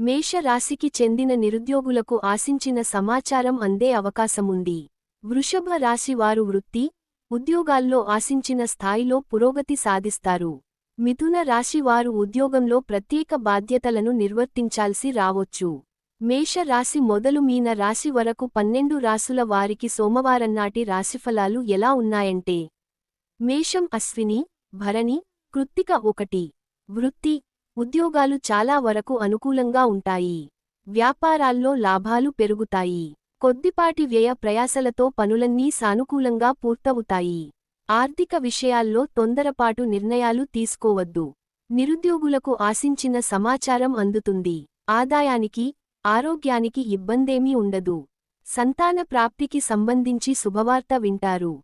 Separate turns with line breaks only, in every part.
మేష రాశికి చెందిన నిరుద్యోగులకు ఆశించిన సమాచారం అందే అవకాశముంది. వృషభ రాశి వారు వృత్తి ఉద్యోగాల్లో ఆశించిన స్థాయిలో పురోగతి సాధిస్తారు. మిథున రాశి వారు ఉద్యోగంలో ప్రత్యేక బాధ్యతలను నిర్వర్తించాల్సి రావొచ్చు. మేష రాశి మొదలు మీన రాశి వరకు పన్నెండు రాసుల వారికి సోమవారన్నాటి రాశిఫలాలు ఎలా ఉన్నాయంటే మేషం అశ్విని భరణి కృత్తిక ఒకటి వృత్తి ఉద్యోగాలు చాలా వరకు అనుకూలంగా ఉంటాయి. వ్యాపారాల్లో లాభాలు పెరుగుతాయి. కొద్దిపాటి వ్యయ ప్రయాసలతో పనులన్నీ సానుకూలంగా పూర్తవుతాయి. ఆర్థిక విషయాల్లో తొందరపాటు నిర్ణయాలు తీసుకోవద్దు. నిరుద్యోగులకు ఆశించిన సమాచారం అందుతుంది. ఆదాయానికి ఆరోగ్యానికి ఇబ్బందేమీ ఉండదు. సంతాన ప్రాప్తికి సంబంధించి శుభవార్త వింటారు.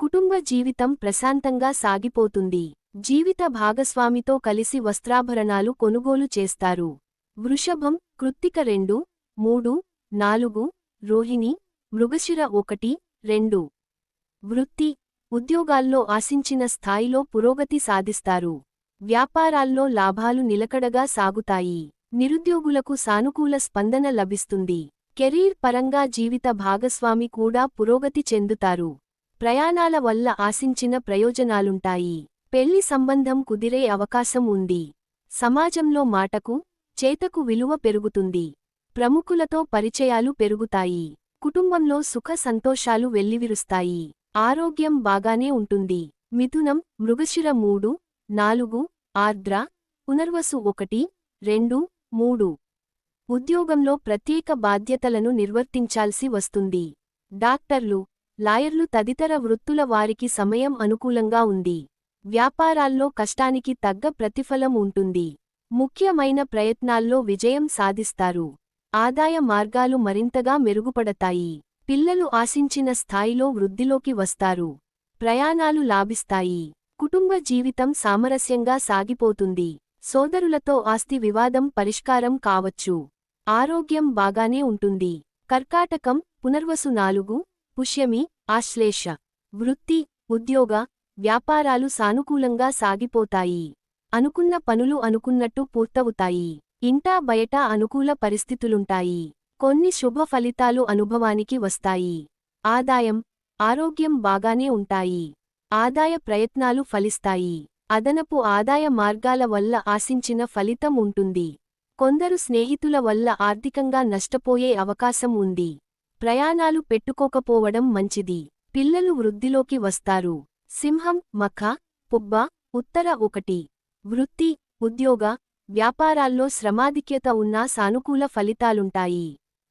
కుటుంబ జీవితం ప్రశాంతంగా సాగిపోతుంది. జీవిత భాగస్వామితో కలిసి వస్త్రాభరణాలు కొనుగోలు చేస్తారు. వృషభం కృత్తిక రెండు మూడు నాలుగు రోహిణి మృగశిర ఒకటి రెండు. వృత్తి ఉద్యోగాల్లో ఆశించిన స్థాయిలో పురోగతి సాధిస్తారు. వ్యాపారాల్లో లాభాలు నిలకడగా సాగుతాయి. నిరుద్యోగులకు సానుకూల స్పందన లభిస్తుంది. కెరీర్ పరంగా జీవిత భాగస్వామి కూడా పురోగతి చెందుతారు. ప్రయాణాల వల్ల ఆశించిన ప్రయోజనాలుంటాయి. పెళ్ళి సంబంధం కుదిరే అవకాశం ఉంది. సమాజంలో మాటకు చేతకు విలువ పెరుగుతుంది. ప్రముఖులతో పరిచయాలు పెరుగుతాయి. కుటుంబంలో సుఖ సంతోషాలు వెల్లివిరుస్తాయి. ఆరోగ్యం బాగానే ఉంటుంది. మిథునం మృగశిర మూడు నాలుగు ఆర్ద్ర పునర్వసు ఒకటి రెండు మూడు. ఉద్యోగంలో ప్రత్యేక బాధ్యతలను నిర్వర్తించాల్సి వస్తుంది. డాక్టర్లు లాయర్లు తదితర వృత్తుల వారికి సమయం అనుకూలంగా ఉంది. వ్యాపారాల్లో కష్టానికి తగ్గ ప్రతిఫలం ఉంటుంది. ముఖ్యమైన ప్రయత్నాల్లో విజయం సాధిస్తారు. ఆదాయ మార్గాలు మరింతగా మెరుగుపడతాయి. పిల్లలు ఆశించిన స్థాయిలో వృద్ధిలోకి వస్తారు. ప్రయాణాలు లాభిస్తాయి. కుటుంబ జీవితం సామరస్యంగా సాగిపోతుంది. సోదరులతో ఆస్తి వివాదం పరిష్కారం కావచ్చు. ఆరోగ్యం బాగానే ఉంటుంది. కర్కాటకం పునర్వసు నాలుగు పుష్యమి ఆశ్లేష. వృత్తి ఉద్యోగ వ్యాపారాలు సానుకూలంగా సాగిపోతాయి. అనుకున్న పనులు అనుకున్నట్టు పూర్తవుతాయి. ఇంటా బయట అనుకూల పరిస్థితులుంటాయి. కొన్ని శుభ ఫలితాలు అనుభవానికి వస్తాయి. ఆదాయం ఆరోగ్యం బాగానే ఉంటాయి. ఆదాయ ప్రయత్నాలు ఫలిస్తాయి. అదనపు ఆదాయ మార్గాల వల్ల ఆశించిన ఫలితం ఉంటుంది. కొందరు స్నేహితుల వల్ల ఆర్థికంగా నష్టపోయే అవకాశం ఉంది. ప్రయాణాలు పెట్టుకోకపోవడం మంచిది. పిల్లలు వృద్ధిలోకి వస్తారు. సింహం మఖ పుబ్బ ఉత్తర ఒకటి. వృత్తి ఉద్యోగ వ్యాపారాల్లో శ్రమాధిక్యత ఉన్నా సానుకూల ఫలితాలుంటాయి.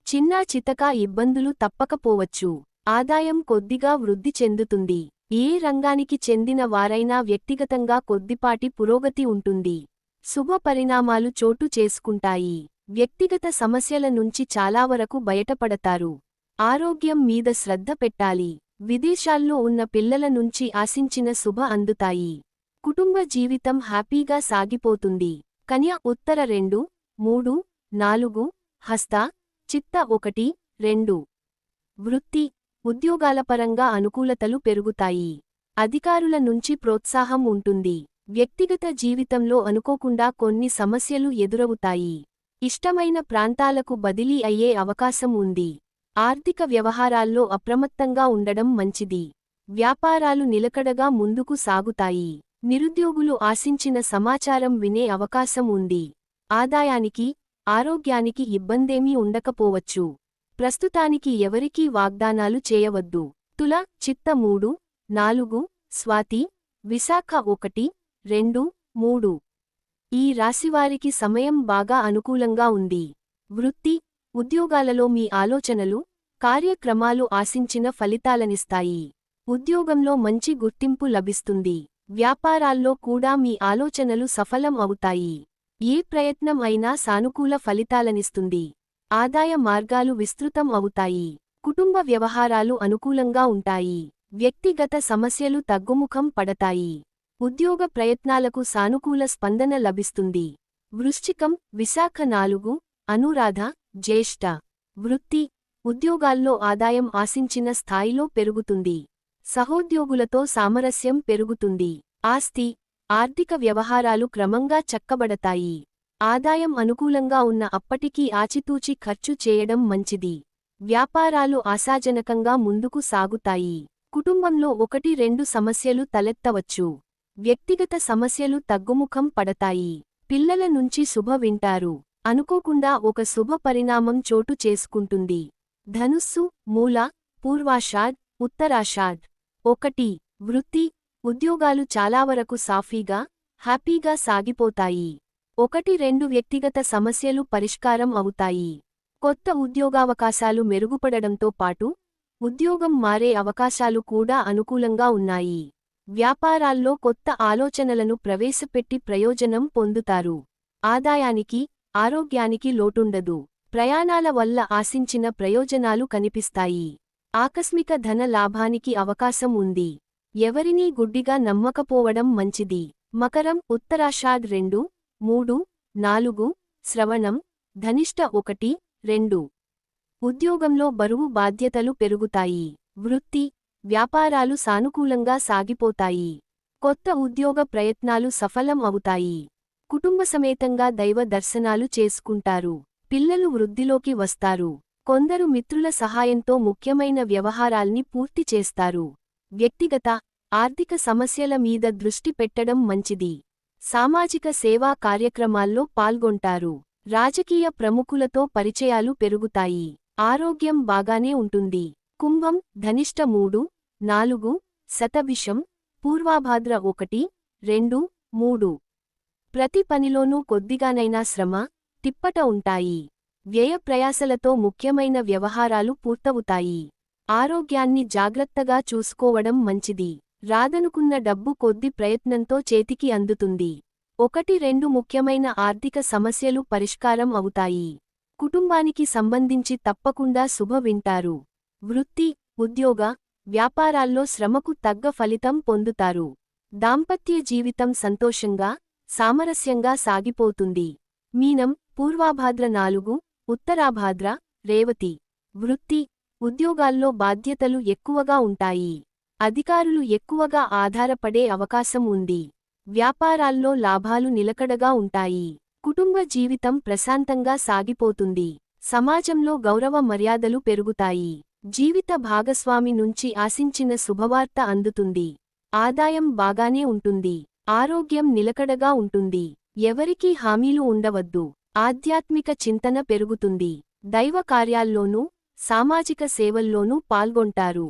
చిన్నా చితకా ఇబ్బందులు తప్పకపోవచ్చు. ఆదాయం కొద్దిగా వృద్ధి చెందుతుంది. ఏ రంగానికి చెందిన వారైనా వ్యక్తిగతంగా కొద్దిపాటి పురోగతి ఉంటుంది. శుభ పరిణామాలు చోటు చేసుకుంటాయి. వ్యక్తిగత సమస్యల నుంచి చాలా వరకు బయటపడతారు. ఆరోగ్యం మీద శ్రద్ధ పెట్టాలి. విదేశాల్లో ఉన్న పిల్లల నుంచి ఆశించిన శుభ అందుతాయి. కుటుంబ జీవితం హ్యాపీగా సాగిపోతుంది. కన్య ఉత్తర రెండు మూడు నాలుగు హస్త చిత్త ఒకటి రెండు. వృత్తి ఉద్యోగాలపరంగా అనుకూలతలు పెరుగుతాయి. అధికారుల నుంచి ప్రోత్సాహం ఉంటుంది. వ్యక్తిగత జీవితంలో అనుకోకుండా కొన్ని సమస్యలు ఎదురవుతాయి. ఇష్టమైన ప్రాంతాలకు బదిలీ అయ్యే అవకాశం ఉంది. ఆర్థిక వ్యవహారాల్లో అప్రమత్తంగా ఉండడం మంచిది. వ్యాపారాలు నిలకడగా ముందుకు సాగుతాయి. నిరుద్యోగులు ఆశించిన సమాచారం వినే అవకాశం ఉంది. ఆదాయానికి ఆరోగ్యానికి ఇబ్బందేమీ ఉండకపోవచ్చు. ప్రస్తుతానికి ఎవరికీ వాగ్దానాలు చేయవద్దు. తుల చిత్త మూడు నాలుగు స్వాతి విశాఖ ఒకటి రెండు మూడు. ఈ రాశివారికి సమయం బాగా అనుకూలంగా ఉంది. వృత్తి ఉద్యోగాలలో మీ ఆలోచనలు కార్యక్రమాలు ఆశించిన ఫలితాలనిస్తాయి. ఉద్యోగంలో మంచి గుర్తింపు లభిస్తుంది. వ్యాపారాల్లో కూడా మీ ఆలోచనలు సఫలం అవుతాయి. ఏ ప్రయత్నం అయినా సానుకూల ఫలితాలనిస్తుంది. ఆదాయ మార్గాలు విస్తృతం అవుతాయి. కుటుంబ వ్యవహారాలు అనుకూలంగా ఉంటాయి. వ్యక్తిగత సమస్యలు తగ్గుముఖం పడతాయి. ఉద్యోగ ప్రయత్నాలకు సానుకూల స్పందన లభిస్తుంది. వృశ్చికం విశాఖ నాలుగు అనురాధ జ్యేష్ఠ. వృత్తి. ఉద్యోగాల్లో ఆదాయం ఆశించిన స్థాయిలో పెరుగుతుంది. సహోద్యోగులతో సామరస్యం పెరుగుతుంది. ఆస్తి ఆర్థిక వ్యవహారాలు క్రమంగా చక్కబడతాయి. ఆదాయం అనుకూలంగా ఉన్న అప్పటికీ ఆచితూచి ఖర్చు చేయడం మంచిది. వ్యాపారాలు ఆశాజనకంగా ముందుకు సాగుతాయి. కుటుంబంలో ఒకటి రెండు సమస్యలు తలెత్తవచ్చు. వ్యక్తిగత సమస్యలు తగ్గుముఖం పడతాయి. పిల్లల నుంచి శుభ వింటారు. అనుకోకుండా ఒక శుభ పరిణామం చోటు చేసుకుంటుంది. ధనుస్సు మూల పూర్వాషాఢ్ ఉత్తరాషాఢ్. ఒకటి వృత్తి ఉద్యోగాలు చాలావరకు సాఫీగా హ్యాపీగా సాగిపోతాయి. ఒకటి రెండు వ్యక్తిగత సమస్యలు పరిష్కారం అవుతాయి. కొత్త ఉద్యోగావకాశాలు మెరుగుపడడంతో పాటు ఉద్యోగం మారే అవకాశాలు కూడా అనుకూలంగా ఉన్నాయి. వ్యాపారాల్లో కొత్త ఆలోచనలను ప్రవేశపెట్టి ప్రయోజనం పొందుతారు. ఆదాయానికి ఆరోగ్యానికి లోటుండదు. ప్రయాణాల వల్ల ఆశించిన ప్రయోజనాలు కనిపిస్తాయి. ఆకస్మిక ధన లాభానికి అవకాశం ఉంది. ఎవరినీ గుడ్డిగా నమ్మకపోవడం మంచిది. మకరం ఉత్తరాషాద్ రెండు మూడు నాలుగు శ్రవణం ధనిష్ట ఒకటి రెండు. ఉద్యోగంలో బరువు బాధ్యతలు పెరుగుతాయి. వృత్తి వ్యాపారాలు సానుకూలంగా సాగిపోతాయి. కొత్త ఉద్యోగ ప్రయత్నాలు సఫలం అవుతాయి. కుటుంబ సమేతంగా దైవ దర్శనాలు చేసుకుంటారు. పిల్లలు వృద్ధిలోకి వస్తారు. కొందరు మిత్రుల సహాయంతో ముఖ్యమైన వ్యవహారాల్ని పూర్తి చేస్తారు. వ్యక్తిగత ఆర్థిక సమస్యల మీద దృష్టి పెట్టడం మంచిది. సామాజిక సేవా కార్యక్రమాల్లో పాల్గొంటారు. రాజకీయ ప్రముఖులతో పరిచయాలు పెరుగుతాయి. ఆరోగ్యం బాగానే ఉంటుంది. కుంభం ధనిష్ట మూడు నాలుగు శతభిషం పూర్వాభాద్ర ఒకటి రెండు మూడు. ప్రతి పనిలోనూ కొద్దిగానైనా శ్రమ తిప్పట ఉంటాయి. వ్యయ ప్రయాసలతో ముఖ్యమైన వ్యవహారాలు పూర్తవుతాయి. ఆరోగ్యాన్ని జాగ్రత్తగా చూసుకోవడం మంచిది. రాదనుకున్న డబ్బు కొద్ది ప్రయత్నంతో చేతికి అందుతుంది. ఒకటి రెండు ముఖ్యమైన ఆర్థిక సమస్యలు పరిష్కారం అవుతాయి. కుటుంబానికి సంబంధించి తప్పకుండా శుభ వింటారు. వృత్తి ఉద్యోగ వ్యాపారాల్లో శ్రమకు తగ్గ ఫలితం పొందుతారు. దాంపత్య జీవితం సంతోషంగా సామరస్యంగా సాగిపోతుంది. మీనం పూర్వాభాద్ర నాలుగు ఉత్తరాభాద్ర రేవతి. వృత్తి ఉద్యోగాల్లో బాధ్యతలు ఎక్కువగా ఉంటాయి. అధికారులు ఎక్కువగా ఆధారపడే అవకాశం ఉంది. వ్యాపారాల్లో లాభాలు నిలకడగా ఉంటాయి. కుటుంబ జీవితం ప్రశాంతంగా సాగిపోతుంది. సమాజంలో గౌరవ మర్యాదలు పెరుగుతాయి. జీవిత భాగస్వామి నుంచి ఆశించిన శుభవార్త అందుతుంది. ఆదాయం బాగానే ఉంటుంది. ఆరోగ్యం నిలకడగా ఉంటుంది. ఎవరికీ హామీలు ఉండవద్దు. ఆధ్యాత్మిక చింతన పెరుగుతుంది. దైవ కార్యాల్లోనూ సామాజిక సేవల్లోనూ పాల్గొంటారు.